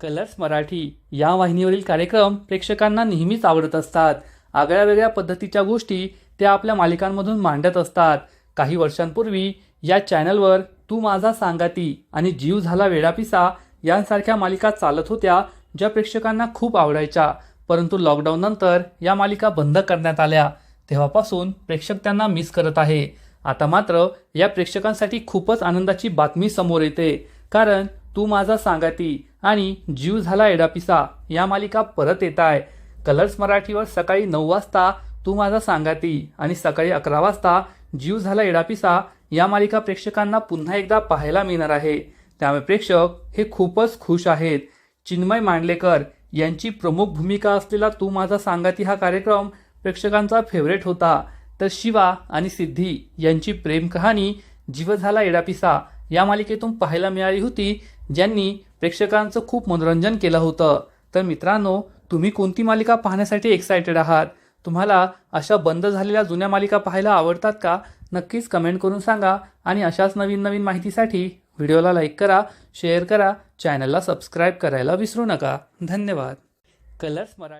Colours Marathi या वाहिनीवरील कार्यक्रम प्रेक्षकांना नेहमीच आवडत असतात. आगळ्या वेगळ्या पद्धतीच्या गोष्टी त्या आपल्या मालिकांमधून मांडत असतात. काही वर्षांपूर्वी या चॅनलवर तू माझा सांगाती आणि जीव झाला वेडापिसा यांसारख्या मालिका चालत होत्या ज्या प्रेक्षकांना खूप आवडायच्या. परंतु लॉकडाऊननंतर या मालिका बंद करण्यात आल्या. तेव्हापासून प्रेक्षक त्यांना मिस करत आहे. आता मात्र या प्रेक्षकांसाठी खूपच आनंदाची बातमी समोर येते. कारण तू माझा सांगाती आणि जीव झाला एडापिसा. या मालिका परत येत आहे कलर्स मराठीवर सकाळी नऊ वाजता तू माझा सांगाती आणि सकाळी अकरा वाजता जीव झाला एडापिसा. या मालिका प्रेक्षकांना पुन्हा एकदा पाहायला मिळणार आहे. त्यामुळे प्रेक्षक हे खूपच खुश आहेत. चिन्मय मांडलेकर यांची प्रमुख भूमिका असलेला तू माझा सांगाती हा कार्यक्रम प्रेक्षकांचा फेवरेट होता. तर शिवा आणि सिद्धी यांची प्रेम कहाणी जीव झाला एडापिसा. या मालिकेतून पाहायला मिळाली होती ज्यांनी प्रेक्षकांचं खूप मनोरंजन केलं होतं. तर मित्रांनो तुम्ही कोणती मालिका पाहण्यासाठी एक्सायटेड आहात? तुम्हाला अशा बंद झालेल्या जुन्या मालिका पाहायला आवडतात का? नक्कीच कमेंट करून सांगा आणि अशाच नवीन नवीन माहितीसाठी व्हिडिओला लाईक करा शेअर करा चॅनलला सबस्क्राईब करायला विसरू नका. धन्यवाद. कलर्स मराठी